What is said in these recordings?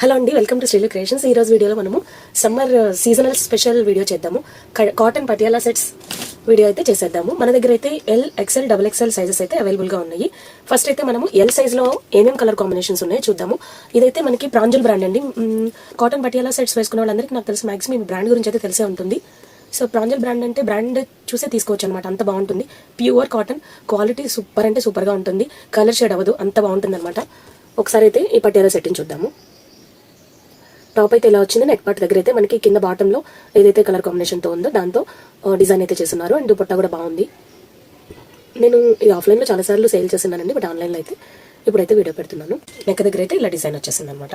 Hello అండి welcome to శ్రీలు creations. ఈ రోజు వీడియోలో మనము సమ్మర్ సీజనల్ స్పెషల్ వీడియో చేద్దాము. కాటన్ పటియాలా సెట్స్ వీడియో అయితే చేసేద్దాము. మన దగ్గర అయితే L XL double XL sizes అయితే అవైలబుల్గా ఉన్నాయి. ఫస్ట్ అయితే మనము ఎల్ సైజ్లో ఏమేమి కలర్ కాంబినేషన్స్ ఉన్నాయో చూద్దాము. ఇదైతే మనకి ప్రాంజల్ బ్రాండ్ అండి. కాటన్ పటియాలా సెట్స్ వేసుకున్న వాళ్ళందరికీ నాకు తెలిసి మాక్సిమం ఈ బ్రాండ్ గురించి అయితే తెలిసే ఉంటుంది. సో ప్రాంజల్ బ్రాండ్ అంటే బ్రాండ్ చూసే తీసుకోవచ్చు అనమాట అంత బాగుంటుంది. ప్యూర్ కాటన్ క్వాలిటీ సూపర్ అంటే సూపర్గా ఉంటుంది. కలర్ షేడ్ అవ్వదు. అంత బాగుంటుంది అనమాట ఒకసారి అయితే ఈ పటియాలా సెట్టింగ్ చూద్దాము. టాప్ అయితే ఇలా వచ్చింది నెక్ పార్ట్ దగ్గర అయితే మనకి కింద బాటమ్లో ఏదైతే కలర్ కాంబినేషన్తో ఉందో దాంతో డిజైన్ అయితే చేస్తున్నారు. అండ్ దుపట్టా కూడా బాగుంది. నేను ఇది ఆఫ్లైన్లో చాలా సార్లు సేల్ చేస్తున్నానండి బట్ ఆన్లైన్లో అయితే ఇప్పుడైతే వీడియో పెడుతున్నాను. నెక్ దగ్గర అయితే ఇలా డిజైన్ వచ్చేసింది అనమాట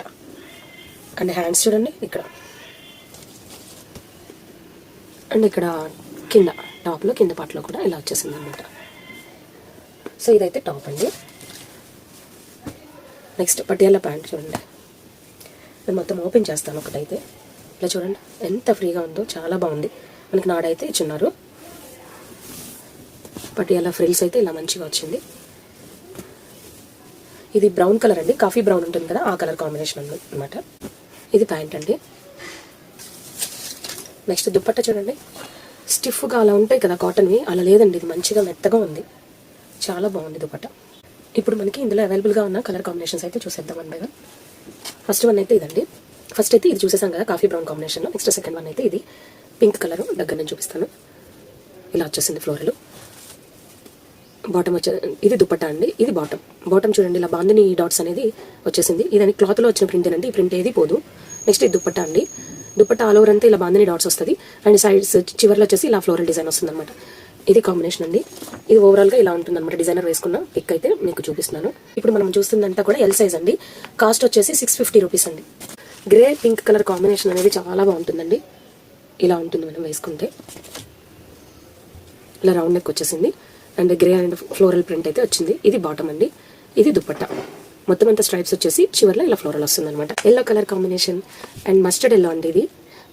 అండ్ హ్యాండ్స్ చూడండి ఇక్కడ. అండ్ ఇక్కడ కింద టాప్లో కింద పార్ట్లో కూడా ఇలా వచ్చేసింది అనమాట సో ఇదైతే టాప్ అండి. నెక్స్ట్ పటియాల ప్యాంట్ చూడండి. నేను మొత్తం ఓపెన్ చేస్తాను ఒకటైతే. ఇలా చూడండి ఎంత ఫ్రీగా ఉందో చాలా బాగుంది. మనకి నాడైతే ఇచ్చున్నారు. పటియాలా ఫ్రిల్స్ అయితే ఇలా మంచిగా వచ్చింది. ఇది బ్రౌన్ కలర్ అండి. కాఫీ బ్రౌన్ ఉంటుంది కదా ఆ కలర్ కాంబినేషన్ అనమాట ఇది ప్యాంట్ అండి. నెక్స్ట్ దుప్పట్ట చూడండి. స్టిఫ్గా అలా ఉంటాయి కదా కాటన్వి. అలా లేదండి ఇది మంచిగా మెత్తగా ఉంది. చాలా బాగుంది దుప్పట్ట. ఇప్పుడు మనకి ఇందులో అవైలబుల్గా ఉన్న కలర్ కాంబినేషన్స్ అయితే చూసేద్దాం one by one. First one అయితే ఇదండి. ఫస్ట్ అయితే ఇది చూసేసాం కదా coffee brown combination next second one అయితే ఇది పింక్ కలర్ దగ్గర నుంచి చూపిస్తాను. ఇలా వచ్చేసింది ఫ్లోరల్ బాటమ్ వచ్చే ఇది దుప్పట్టా అండి. ఇది బాటమ్ బాటమ్ చూడండి ఇలా బాందిని డాట్స్ అనేది వచ్చేసింది. ఇదని క్లాత్లో వచ్చిన ప్రింట్ అండి ఈ ప్రింట్ ఏది పోదు. నెక్స్ట్ ఇది దుపట్టా అండి. దుపట్టా ఆల్ ఓవర్ అంతా ఇలా బాందిని డాట్స్ వస్తుంది. అండ్ సైడ్స్ చివర్లో వచ్చేసి ఇలా ఫ్లోరల్ డిజైన్ వస్తుంది అనమాట ఇది కాంబినేషన్ అండి. ఇది ఓవరాల్గా ఇలా ఉంటుంది అనమాట డిజైనర్ వేసుకున్న పిక్ అయితే మీకు చూపిస్తున్నాను. ఇప్పుడు మనం చూస్తుందంతా కూడా ఎల్ సైజ్ అండి. కాస్ట్ వచ్చేసి సిక్స్ ఫిఫ్టీ రూపీస్ అండి. గ్రే పింక్ కలర్ కాంబినేషన్ అనేది చాలా బాగుంటుందండి. ఇలా ఉంటుంది మనం వేసుకుంటే. ఇలా రౌండ్ నెక్ వచ్చేసింది. And grey and floral print అయితే వచ్చింది. ఇది బాటమ్ అండి. ఇది దుప్పట్టా. మొత్తం అంతా స్ట్రైప్స్ వచ్చేసి చివర్లో ఇలా ఫ్లోరల్ వస్తుంది అనమాట yellow colour combination and mustard yellow అండి ఇది.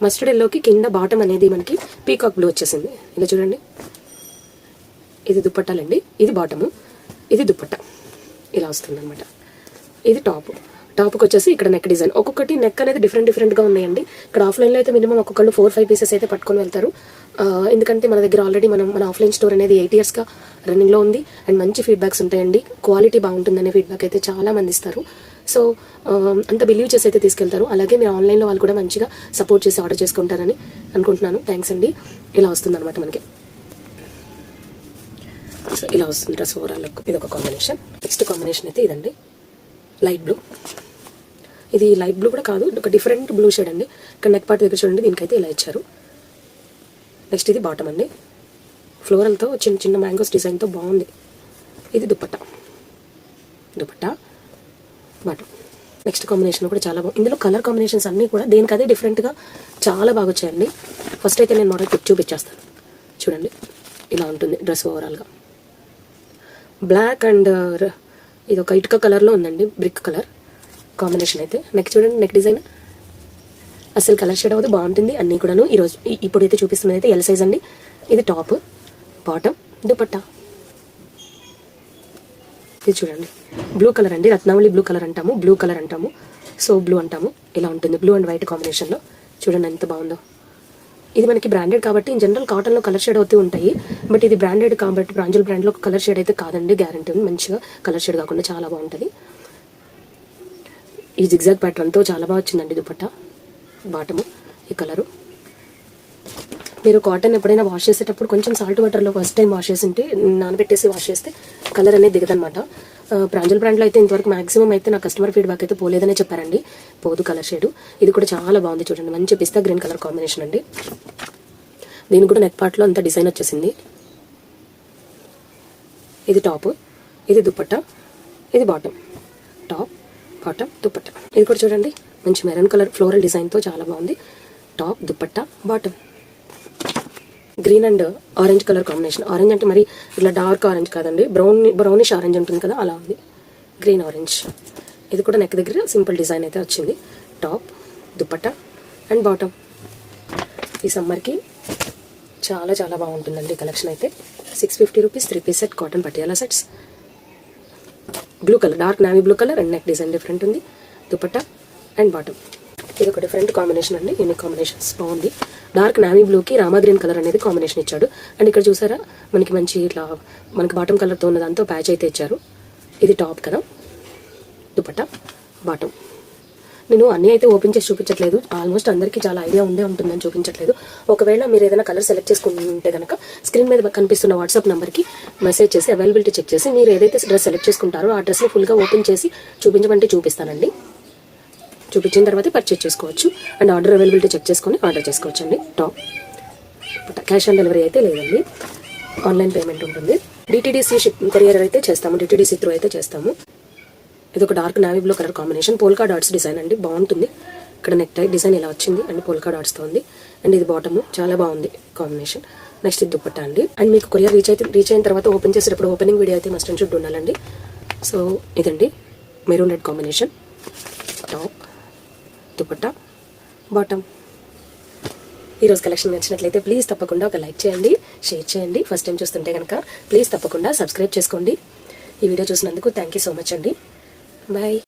మస్టర్డ్ ఎల్లోకి కింద బాటమ్ అనేది మనకి పీకాక్ బ్లూ వచ్చేసింది. ఇలా చూడండి. ఇది దుప్పట్టాలండి. ఇది బాటము. ఇది దుప్పట్ట. ఇలా వస్తుంది అనమాట ఇది టాప్. టాప్కి వచ్చేసి ఇక్కడ నెక్ డిజైన్. ఒక్కొక్కటి నెక్ అనేది డిఫరెంట్ డిఫరెంట్గా ఉన్నాయండి. ఇక్కడ ఆఫ్లైన్లో అయితే మినిమం ఒక్కొక్కళ్ళు ఫోర్ ఫైవ్ పీసెస్ అయితే పట్టుకొని వెళ్తారు. ఎందుకంటే మన దగ్గర ఆల్రెడీ మనం మన ఆఫ్లైన్ స్టోర్ అనేది ఎయిట్ ఇయర్స్గా రన్నింగ్లో ఉంది. అండ్ మంచి ఫీడ్బ్యాక్స్ ఉంటాయండి. క్వాలిటీ బాగుంటుందనే ఫీడ్బ్యాక్ అయితే చాలా మంది ఇస్తారు. సో అంత బిలీవ్ చేసి అయితే తీసుకెళ్తారు. అలాగే మీరు ఆన్లైన్లో వాళ్ళు కూడా మంచిగా సపోర్ట్ చేసి ఆర్డర్ చేసుకుంటారని అనుకుంటున్నాను. థ్యాంక్స్ అండి. ఇలా వస్తుందన్నమాట మనకి. సో ఇలా వస్తుంది డ్రెస్ ఓవరాల్ లుక్. ఇది ఒక కాంబినేషన్. నెక్స్ట్ కాంబినేషన్ అయితే ఇదండి. Light blue. ఇది లైట్ బ్లూ కూడా కాదు ఒక డిఫరెంట్ బ్లూ షేడ్ అండి. ఇక్కడ నెక్ పార్ట్ దగ్గర చూడండి దీనికైతే ఇలా ఇచ్చారు. నెక్స్ట్ ఇది బాటమ్ అండి. ఫ్లోరల్తో చిన్న చిన్న మ్యాంగోస్ డిజైన్తో బాగుంది. ఇది dupatta dupatta bottom. Next combination కూడా చాలా బాగుంది. ఇందులో కలర్ కాంబినేషన్స్ అన్నీ కూడా దేనికి అదే డిఫరెంట్గా చాలా బాగా వచ్చాయండి. ఫస్ట్ అయితే నేను మోడల్ పిక్ చూపించేస్తాను చూడండి ఇలా ఉంటుంది డ్రెస్ ఓవరాల్గా బ్లాక్ అండ్ ఇది ఒక ఇటుక కలర్లో ఉందండి బ్రిక్ కలర్ కాంబినేషన్ అయితే. నెక్ చూడండి నెక్ డిజైన్ అసలు కలర్ షేడ్ అవుతుంది బాగుంటుంది అన్నీ కూడాను. ఈరోజు ఈ- ఇప్పుడైతే చూపిస్తున్నది అయితే ఎల్ సైజ్ అండి. ఇది టాప్ బాటమ్ దుపట్టా. ఇది చూడండి. బ్లూ కలర్ అండి రత్నావళి బ్లూ కలర్ అంటాము బ్లూ కలర్ అంటాము. సో బ్లూ అంటాము. ఇలా ఉంటుంది బ్లూ అండ్ వైట్ కాంబినేషన్లో చూడండి ఎంత బాగుందో. ఇది మనకి బ్రాండెడ్ కాబట్టి ఇన్ జనరల్ కాటన్లో కలర్ షేడ్ అవుతూ ఉంటాయి. బట్ ఇది బ్రాండెడ్ కాబట్టి బ్రాంజల్ బ్రాండ్లో కలర్ షేడ్ అయితే కాదండి గ్యారంటీ ఉంది. మంచిగా కలర్ షేడ్ కాకుండా చాలా బాగుంటుంది. ఈ జిగ్జాగ్ ప్యాటర్న్తో చాలా బాగా వచ్చిందండి దుపట్ట బాటము ఈ కలరు మీరు కాటన్ ఎప్పుడైనా వాష్ చేసేటప్పుడు కొంచెం సాల్ట్ వాటర్లో ఫస్ట్ టైం వాష్ చేసి ఉంటే నానబెట్టేసి వాష్ చేస్తే కలర్ అనేది దిగదనమాట ప్రాంజల్ బ్రాండ్లో అయితే ఇంతవరకు మాక్సిమం అయితే నా కస్టమర్ ఫీడ్బ్యాక్ అయితే పోలేదనే చెప్పారండి. పోదు కలర్ షేడ్ ఇది కూడా చాలా బాగుంది చూడండి. మంచి పిస్తా గ్రీన్ కలర్ కాంబినేషన్ అండి. దీనికి కూడా నెక్ పార్ట్లో అంత డిజైన్ వచ్చేసింది. ఇది టాప్ ఇది దుప్పట్ట ఇది బాటమ్ టాప్ బాటమ్ దుప్పట్ట ఇది కూడా చూడండి. మంచి మెరూన్ కలర్ ఫ్లోరల్ డిజైన్తో చాలా బాగుంది. Top dupatta bottom green and orange colour combination. Orange అంటే మరి ఇట్లా డార్క్ ఆరెంజ్ కాదండి. బ్రౌన్ బ్రౌనిష్ ఆరెంజ్ ఉంటుంది కదా అలా ఉంది. Green orange. ఇది కూడా నెక్ దగ్గర సింపుల్ డిజైన్ అయితే వచ్చింది. Top dupatta and bottom. ఈ సమ్మర్కి చాలా చాలా బాగుంటుందండి కలెక్షన్ అయితే. Six fifty rupees three piece set cotton Patiala sets. Blue colour dark navy blue colour and neck design different ఉంది. Dupatta and bottom. ఇది ఒక డిఫరెంట్ కాంబినేషన్ అండి. Unique combinations. బాగుంది. డార్క్ నావీ బ్లూకి రామా గ్రీన్ కలర్ అనేది combination ఇచ్చాడు. And ఇక్కడ చూసారా మనకి మంచి ఇట్లా మనకి బాటమ్ కలర్తో ఉన్న దాంతో ప్యాచ్ అయితే ఇచ్చారు. ఇది టాప్ కదా. దుపట్టా బాటమ్ నేను అన్నీ అయితే ఓపెన్ చేసి చూపించట్లేదు. ఆల్మోస్ట్ అందరికీ చాలా ఐడియా ఉండే ఉంటుందని చూపించట్లేదు. ఒకవేళ మీరు ఏదైనా కలర్ సెలెక్ట్ చేసుకుంటే కనుక స్క్రీన్ మీద కనిపిస్తున్న వాట్సాప్ నెంబర్కి మెసేజ్ చేసి అవైలబిలిటీ చెక్ చేసి మీరు ఏదైతే డ్రెస్ సెలెక్ట్ చేసుకుంటారో ఆ డ్రెస్ని ఫుల్గా ఓపెన్ చేసి చూపించమంటే చూపిస్తానండి. చూపించిన తర్వాత పర్చేజ్ చేసుకోవచ్చు. అండ్ ఆర్డర్ అవైలబిలిటీ చెక్ చేసుకొని ఆర్డర్ చేసుకోవచ్చు అండి టాప్ క్యాష్ ఆన్ డెలివరీ అయితే లేదండి. ఆన్లైన్ పేమెంట్ ఉంటుంది. డిటీడీసీ షిప్ కొరియర్ అయితే చేస్తాము. డిటీడీసీ త్రూ అయితే చేస్తాము. ఇది ఒక dark navy blue colour combination polka dots design అండి. బాగుంటుంది. ఇక్కడ నెక్ టై డిజైన్ ఇలా వచ్చింది. అండ్ పోల్కా డాట్స్తో ఉంది. అండ్ ఇది బాటమ్ చాలా బాగుంది కాంబినేషన్ నెక్స్ట్ ఇది దుప్పట్టా అండి. అండ్ మీకు కొరియర్ రీచ్ అయితే రీచ్ అయిన తర్వాత ఓపెన్ చేసేటప్పుడు ఓపెనింగ్ వీడియో అయితే మస్ట్ అండ్ షుడ్ ఉండాలండి. సో ఇదండి. Maroon red combination top dupatta bottom ఈరోజు కలెక్షన్ నచ్చినట్లయితే ప్లీజ్ తప్పకుండా ఒక లైక్ చేయండి షేర్ చేయండి. ఫస్ట్ టైం చూస్తుంటే కనుక ప్లీజ్ తప్పకుండా సబ్స్క్రైబ్ చేసుకోండి. ఈ వీడియో చూసినందుకు థ్యాంక్ యూ సో మచ్ అండి. బాయ్